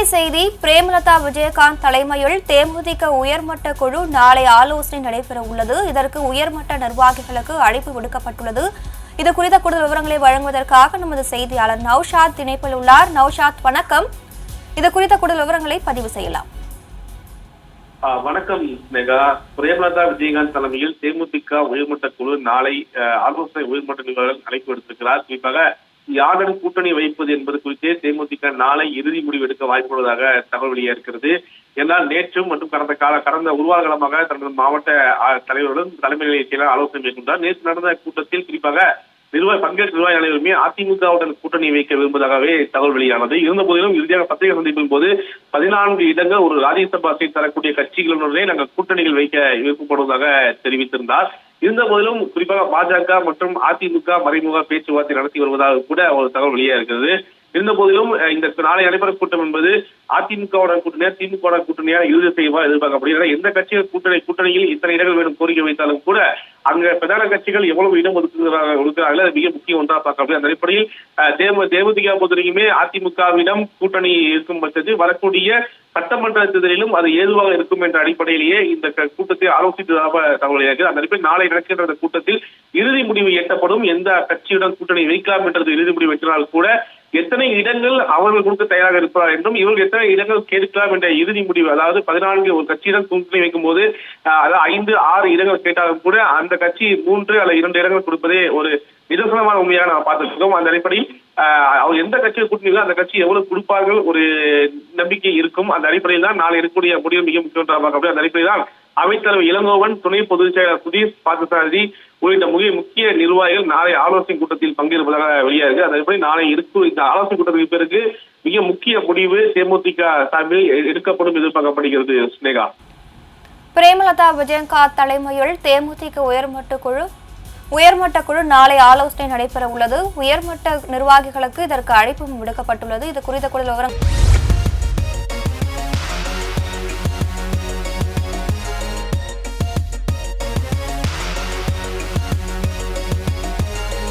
அண்மை செய்தி பிரேமலதா விஜயகாந்த் தலைமையில் தேமுதிக உயர்மட்ட குழு நாளை ஆலோசனை நடைபெற உள்ளது இதற்கு உயர்மட்ட நிர்வாகிகளுக்கு அழைப்பு விடுக்கப்பட்டுள்ளது. இது குறித்த கூடுதல் விவரங்களை வழங்குவதற்காக நமது செய்தியாளர் நௌஷாத் இணைப்பில் உள்ளார். நௌஷாத் வணக்கம். இது குறித்த கூடுதல் விவரங்களை பதிவு செய்யலாம். வணக்கம் ஸ்னேகா பிரேமலதா விஜயகாந்த் தலைமையில் தேமுதிக உயர்மட்ட குழு நாளை ஆலோசனை உயர்மட்ட நிர்வாகிகள் அழைப்பு விடுத்திருக்கிறார். குறிப்பாக யாருடன் கூட்டணி வைப்பது என்பது குறித்தே தேமுதிக நாளை இறுதி முடிவு எடுக்க வாய்ப்புள்ளதாக தகவல் இருக்கிறது என்றால் நேற்றும் மற்றும் கடந்த கால கடந்த ஒரு வார காலமாக தனது மாவட்ட தலைவருடன் தலைமை நிலைய ஆலோசனை மேற்கொண்டார். நேற்று நடந்த கூட்டத்தில் குறிப்பாக நிர்வாக பங்கேற்ற நிர்வாகி அனைவருமே அதிமுகவுடன் கூட்டணி வைக்க விரும்புவதாகவே தகவல் வெளியானது. இருந்த போதிலும் இறுதியாக பத்திரிகை சந்திப்பின் போது பதினான்கு இடங்கள் ஒரு ராஜ்யசபா சீட் தரக்கூடிய கட்சிகளுடனே நாங்கள் கூட்டணிகள் வைக்க விருப்பப்படுவதாக தெரிவித்திருந்தார். இருந்த போதிலும் குறிப்பாக பாஜக மற்றும் அதிமுக மறைமுக பேச்சுவார்த்தை நடத்தி வருவதாக கூட ஒரு தகவல் வெளியாக இருக்கிறது. இருந்த போதிலும் இந்த நாளை நடைபெற கூட்டம் என்பது அதிமுகவுடன் கூட்டணியா திமுக கூட்டணியா இறுதி செய்வா எதிர்பார்க்கப்படுகிறது. எந்த கட்சிகள் கூட்டணி கூட்டணியில் இத்தனை இடங்கள் வேண்டும் கோரிக்கை வைத்தாலும் கூட அங்க பிரதான கட்சிகள் எவ்வளவு இடம் ஒதுக்குகிறார்கள் அது மிக முக்கிய ஒன்றா பார்க்கப்படுது அந்த அடிப்படையில் தேவ தேம பொறுத்தவரைக்குமே அதிமுகவிடம் கூட்டணி இருக்கும் பட்சத்தில் வரக்கூடிய சட்டமன்ற தேர்தலிலும் அது ஏதுவாக இருக்கும் என்ற அடிப்படையிலேயே இந்த கூட்டத்தை ஆலோசித்ததாக தகவல் இருக்கிறது. அந்த அடிப்படையில் நாளை நடக்கின்ற அந்த கூட்டத்தில் இறுதி முடிவு எட்டப்படும். எந்த கட்சியுடன் கூட்டணி வைக்கலாம் என்றது இறுதி முடிவு எட்டினால் கூட எத்தனை இடங்கள் அவர்கள் கொடுக்க தயாராக இருப்பார் என்றும் இவர்கள் எத்தனை இடங்கள் கேட்கலாம் என்ற இறுதி முடிவு அதாவது பதினான்கு ஒரு கட்சியிடம் கூட்டணி வைக்கும் போது அதாவது ஐந்து ஆறு இடங்கள் கேட்டாலும் கூட அந்த கட்சி மூன்று அல்லது இரண்டு இடங்கள் கொடுப்பதே ஒரு நிதர்சனமான உண்மையாக நாம் பார்த்துருக்கோம் அந்த அடிப்படையில் அவர் எந்த கட்சியை கூட்டணிகளோ அந்த கட்சி எவ்வளவு கொடுப்பார்கள் ஒரு நம்பிக்கை இருக்கும். அந்த அடிப்படையில் தான் நாளை இருக்கக்கூடிய முடிவு மிக முக்கியமாக ஒன்றாக அந்த அடிப்படையில் தான் அவைத்தலைவர் இளங்கோவன் துணை பொதுச் செயலர் சுதீஷ் பார்த்தசாரதி உள்ளிட்ட முக்கிய முக்கிய நிர்வாகிகள் நாளை ஆலோசனை கூட்டத்தில் பங்கேற்பதாக வெளியாகிறது அந்த அடிப்படையில் நாளை இருக்கும் இந்த ஆலோசனை கூட்டத்துக்கு பிறகு மிக முக்கிய முடிவு தேமுதிக சார்பில் எடுக்கப்படும் எதிர்பார்க்கப்படுகிறது ஸ்னேகா. பிரேமலதா விஜயங்கா தலைமையில் தேமுதிக உயர்மட்ட குழு உயர்மட்ட குழு நாளை ஆலோசனை நடைபெற உள்ளது உயர்மட்ட நிர்வாகிகளுக்கு இதற்கு அழைப்பும் விடுக்கப்பட்டுள்ளது. இது குறித்த குழு விவரம்.